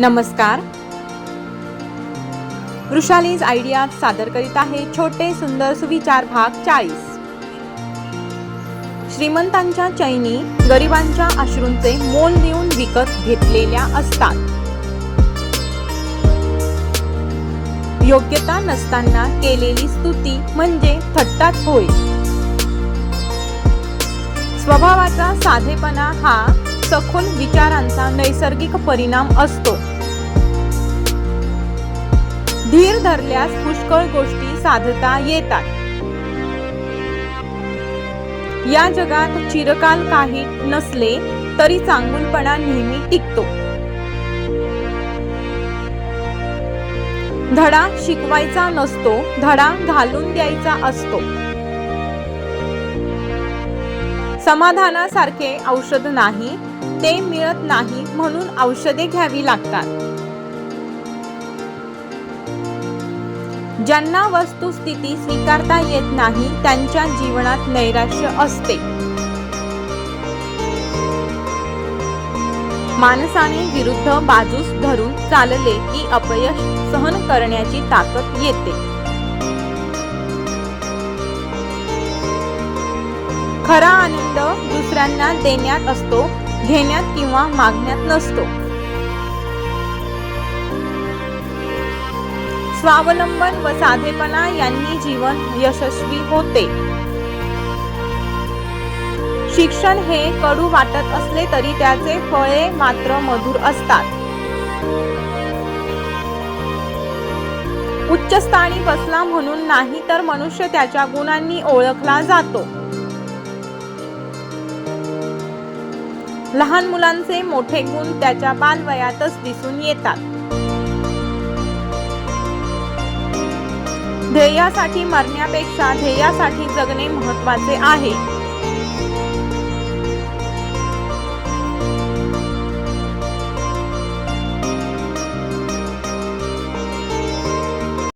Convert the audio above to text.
नमस्कार. वृषालीज आयडिया सादर करीत आहे छोटे सुंदर सुविचार भाग चाळीस. श्रीमंतांच्या चैनी गरिबांच्या अश्रूंचे मोल देऊन विकत घेतलेल्या असतात. योग्यता नसताना केलेली स्तुती म्हणजे थट्टाच होय. स्वभावाचा साधेपणा हा सखोल विचारांचा नैसर्गिक परिणाम असतो. धीर धरल्यास पुष्कळ गोष्टी साधता येतात. या जगात चिरकाल काही नसले तरी चांगुलपणा नेहमी टिकतो. धडा शिकवायचा नसतो धडा घालून द्यायचा असतो. समाधानासारखे औषध नाही ते मिळत नाही म्हणून औषधे घ्यावी लागतात. ज्यांना वस्तुस्थिती स्वीकारता येत नाही त्यांच्या जीवनात नैराश्य असते. माणसाने विरुद्ध बाजूस धरून चालले की अपयश सहन करण्याची ताकद येते. खरा आनंद दुसऱ्यांना देण्यात असतो घेण्यात किंवा मागण्यात नसतो. स्वावलंबन व साधेपणा यांनी जीवन यशस्वी होते. शिक्षण हे कडू वाटत असले तरी त्याचे फळे मात्र मधुर असतात. उच्च स्थानी बसला म्हणून नाही तर मनुष्य त्याच्या गुणांनी ओळखला जातो. लहान मुलांचे मोठे गुण त्याच्या बालवयातच दिसून येतात. ध्येयासाठी मरण्यापेक्षा ध्येयासाठी जगणे महत्त्वाचे आहे.